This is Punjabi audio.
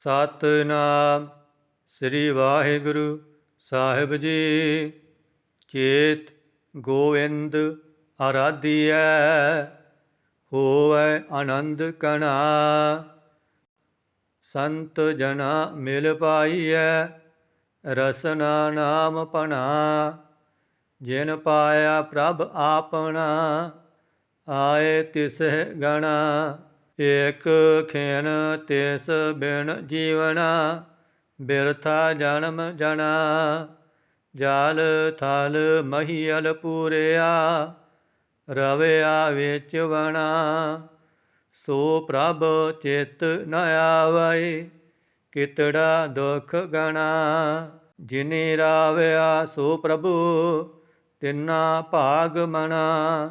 ਸਤਨਾਮ ਸ੍ਰੀ ਵਾਹਿਗੁਰੂ ਸਾਹਿਬ ਜੀ। ਚੇਤ ਗੋਵਿੰਦ ਆਰਾਧੀਐ, ਹੋਵੈ ਆਨੰਦ ਕਣਾ। ਸੰਤ ਜਨਾ ਮਿਲ ਪਾਈਐ, ਰਸਨਾ ਨਾਮ ਪਣਾ। ਜਿਨ ਪਾਇਆ ਪ੍ਰਭ ਆਪਣਾ, ਆਏ ਤਿਸ ਗਣਾ। ਏਕ ਖੇਨ ਤਿਸ ਬਿਨ ਜੀਵਨਾ, ਬਿਰਥਾ ਜਨਮ ਜਨਾ। ਜਾਲ ਥਲ ਮਹੀਅਲ ਪੂਰਿਆ, ਰਵਿਆ ਵਿੱਚ ਵਣਾ। ਸੋ ਪ੍ਰਭ ਚਿਤ ਨ ਆਵੈ ਕਿਤੜਾ ਦੁਖ ਗਣਾ। ਜਿਨੇ ਰਾਵਿਆ ਸੋ ਪ੍ਰਭੂ, ਤਿੰਨਾ ਭਾਗ ਮਣਾ